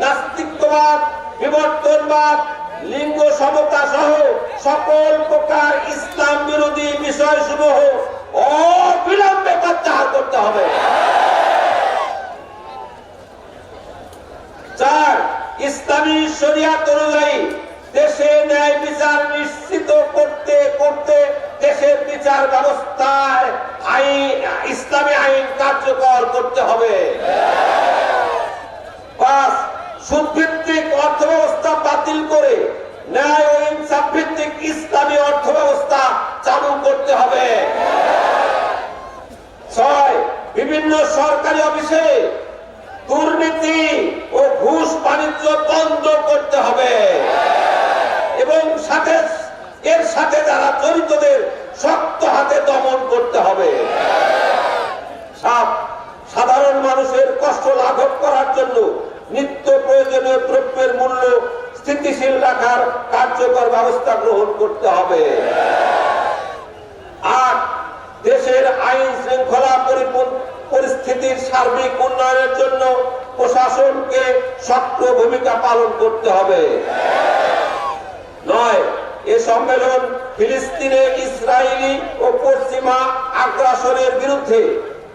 নাস্তিকবাদ, বিবর্তনবাদ, লিঙ্গ সমতা সহ সকল প্রকার ইসলাম বিরোধী বিষয় সমূহ অবিলম্বে প্রত্যাহার করতে হবে। চার, ইসলামী শরিয়াত অনুযায়ী দেশে ন্যায় বিচার নিশ্চিত করতে করতে দেশের বিচার ব্যবস্থায় আইন ইসলামী আইন কার্যকর করতে হবে পাঁচ সুদভিত্তিক অর্থ ব্যবস্থা বাতিল করে ন্যায় ও ইনসাফ ভিত্তিক ইসলামী অর্থ ব্যবস্থা চালু করতে হবে। ছয়, বিভিন্ন সরকারি অফিসে দুর্নীতি ও ঘুষ বাণিজ্য বন্ধ করতে হবে। এবং সাথে, এর সাথে যারা জড়িতদের শক্ত হাতে দমন করতে হবে। সাধারণ মানুষের কষ্ট লাঘব করার জন্য মূল্য স্থিতিশীল রাখার কার্যকর ব্যবস্থা গ্রহণ করতে হবে। আট দেশের আইন শৃঙ্খলা পরিস্থিতির সার্বিক উন্নয়নের জন্য প্রশাসনকে সক্রিয় ভূমিকা পালন করতে হবে। নয়, এ সম্মেলন ফিলিস্তিনে ইসরায়েলি ও পশ্চিমা আগ্রাসনের বিরুদ্ধে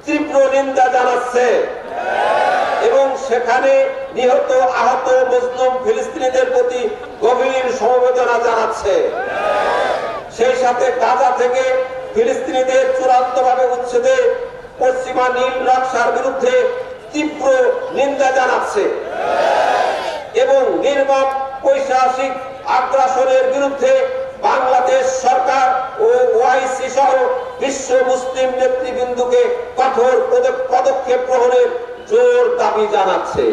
তীব্র নিন্দা জানাচ্ছে এবং সেখানে নিহত মুসলিম ফিলিস্তিনিদের প্রতি গভীর সমবেদনা জানাচ্ছে। সেই সাথে গাজা থেকে ফিলিস্তিনিদের চূড়ান্ত ভাবে উচ্ছেদে পশ্চিমা নীল নকশার বিরুদ্ধে তীব্র নিন্দা জানাচ্ছে এবং নির্মম পৈশাসিক আগ্রাসনের বিরুদ্ধে বাংলাদেশ সরকার ও ওআইসি সহ বিশ্ব মুসলিম নেতৃবৃন্দকে কঠোর পদক্ষেপ গ্রহণের জোর দাবি জানাচ্ছে।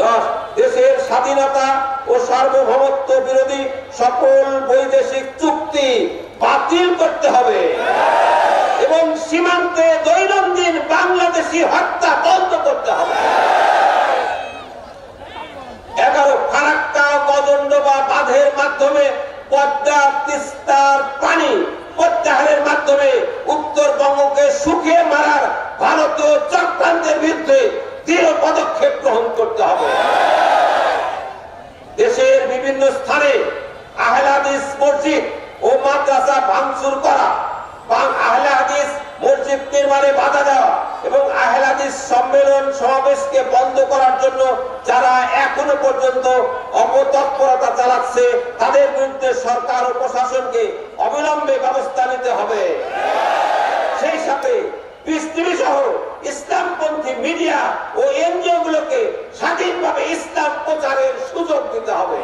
দশ দেশের স্বাধীনতা ও সার্বভৌমত্ব বিরোধী সকল বৈদেশিক চুক্তি বাতিল করতে হবে। এবং সীমান্তে দৈনন্দিন বাংলাদেশি হত্যা বন্ধ করতে হবে। এগারো ফারাক্কা কদণ্ড বা বাঁধের মাধ্যমে পদ্মা তিস্তার পানি প্রত্যাহারের মাধ্যমে উত্তরবঙ্গকে শুকিয়ে মারার ভারতীয় চক্রান্তের বিরুদ্ধে দৃঢ় পদক্ষেপ গ্রহণ করতে হবে দেশের বিভিন্ন স্থানে আহলে হাদিস মসজিদ ও মাদ্রাসা ভাঙচুর করা বাং- আহলে হাদিস মসজিদ নির্মাণে বাধা দেওয়া এবং আহলে হাদিস সম্মেলন সমাবেশকে বন্ধ করার জন্য যারা এখনও পর্যন্ত অপতৎপরতা চালাচ্ছে, তাদের বিরুদ্ধে সরকার ও প্রশাসনকে অবিলম্বে ব্যবস্থা নিতে হবে। সেই সাথে টিভি সহ ইসলামপন্থী মিডিয়া ও এনজিও গুলোকে স্বাধীনভাবে ইসলাম প্রচারের সুযোগ দিতে হবে।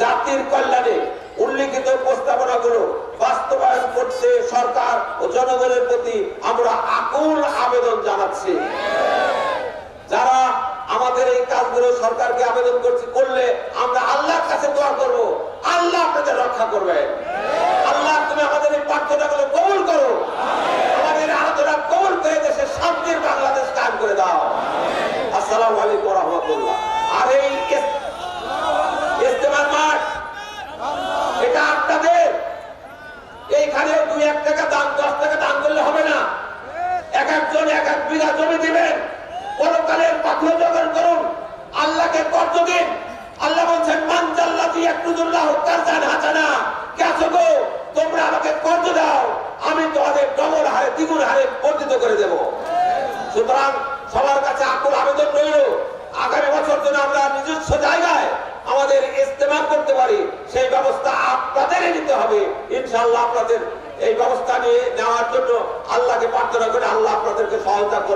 জাতির কল্যাণে উল্লিখিত প্রস্তাবনাগুলো বাস্তবায়ন করতে সরকার ও জনগণের প্রতি আমরা আকুল আবেদন জানাচ্ছি। যারা আমাদের এই কাজগুলো সরকারকে আবেদন করছি, করলে আমরা আল্লাহর কাছে দোয়া করব। আল্লাহ আপনাদের রক্ষা করবে আল্লাহ তুমি আমাদের এই প্রার্থনাগুলো কবুল করো আমাদের আলোচনা কবুল করে দেশে শান্তির বাংলাদেশ কাজ করে দাও আসসালামু আলাইকুম রহমতুল্লাহ। আর এই ইস- ইস্তেমার মাঠ এটা আপনাদের, এইখানে দুই এক টাকা দান, দশ টাকা দান করলে হবে না। এক একজন, এক এক বিঘা জমি দিবেন। পরকালের পাথর জোগাড় করুন। আল্লাহকে কর্জ দিন। আল্লাহ বলছেন মানজাল্লাতি একটুদুল্লাহ কারজান হাসানা। কে আছো গো? তোমরা আমাকে কর্জ দাও। আমি তোমাদের ডবল হারে, দ্বিগুণ হারে বর্ধিত করে দেব। সুতরাং সবার কাছে আকুল আবেদন রইল আগামী বছর যেন আমরা নিজস্ব জায়গায় আমাদের ইস্তেমাল করতে পারি, সেই ব্যবস্থা আপনাদের নিতে হবে। ইনশাল্লাহ আপনাদের এই ব্যবস্থা নিয়ে নেওয়ার জন্য আল্লাহকে প্রার্থনা করে আল্লাহ আপনাদেরকে সহায়তা করবে।